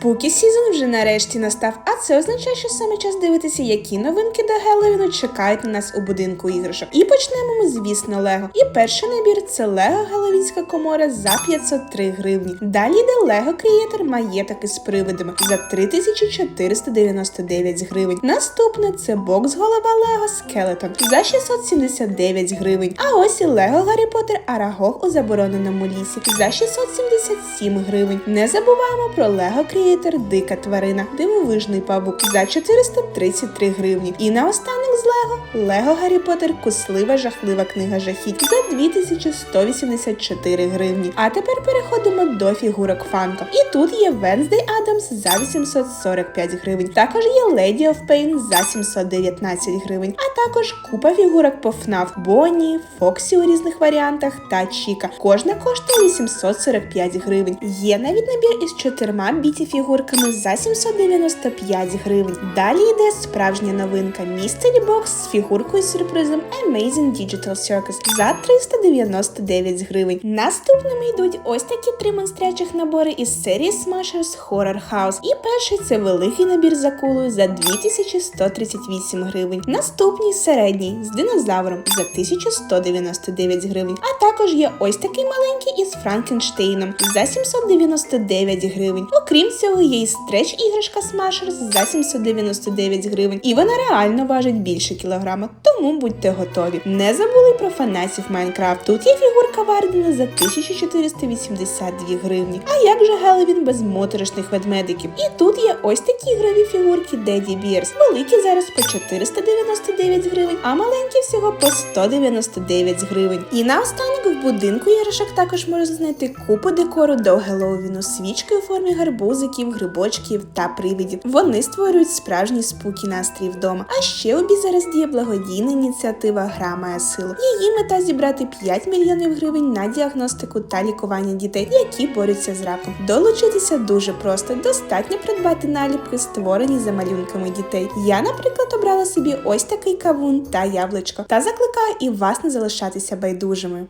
Спукі Сізон вже нарешті настав, а це означає, що саме час дивитися, які новинки до Геловіну чекають на нас у будинку іграшок. І почнемо ми, звісно, Лего. І перший набір це Лего Геловінська комора за 503 гривні. Далі йде Лего Creator маєток із привидами за 3499 гривень. Наступне це бокс голова Лего Скелетон за 679 гривень. А ось і Лего Гаррі Поттер Арагог у забороненому лісі за 677 гривень. Не забуваємо про Лего Creator Дика тварина, дивовижний павук за 433 гривні. І наостанок з Лего Лего Гаррі Поттер Куслива жахлива книга жахіть за 2184 гривні. А тепер переходимо до фігурок Фанко. І тут є Венздей Адамс за 845 гривень. Також є Lady of Pain за 719 гривень, а також купа фігурок по FNAF Бонні, Фоксі у різних варіантах та Чіка. Кожна коштує 845 гривень. Є навіть набір із чотирма біті фігурками за 795 гривень. Далі йде справжня новинка Mystery Box з фігуркою з сюрпризом Amazing Digital Circus за 399 гривень. Наступними йдуть ось такі три монстрячих набори із серії Smashers Horror House. І перший це великий набір за кулою за 2138 гривень. Наступний середній з динозавром за 1199 гривень. Також є ось такий маленький із Франкенштейном за 799 гривень. Окрім цього, є і стреч іграшка Smashers за 799 гривень. І вона реально важить більше кілограма, тому будьте готові. Не забули про фанатів Майнкрафт. Тут є фігурка Вардена за 1482 гривні. А як же Геловін без моторошних ведмедиків? І тут є ось такі ігрові фігурки Деді Бірс. Великі зараз по 499 гривень, а маленькі всього по 199 гривень. І наостанок в будинку іграшок також можна знайти купу декору до Геловіну, свічки у формі гарбузиків, грибочків та привидів. Вони створюють справжній спокій настрій вдома. А ще у Бі зараз діє благодійна ініціатива Гра має силу. Її мета зібрати 5 мільйонів гривень на діагностику та лікування дітей, які борються з раком. Долучитися дуже просто. Достатньо придбати наліпки, створені за малюнками дітей. Я, наприклад, обрала собі ось такий кавун та яблучко та закликаю і вас не залишатися байдужими.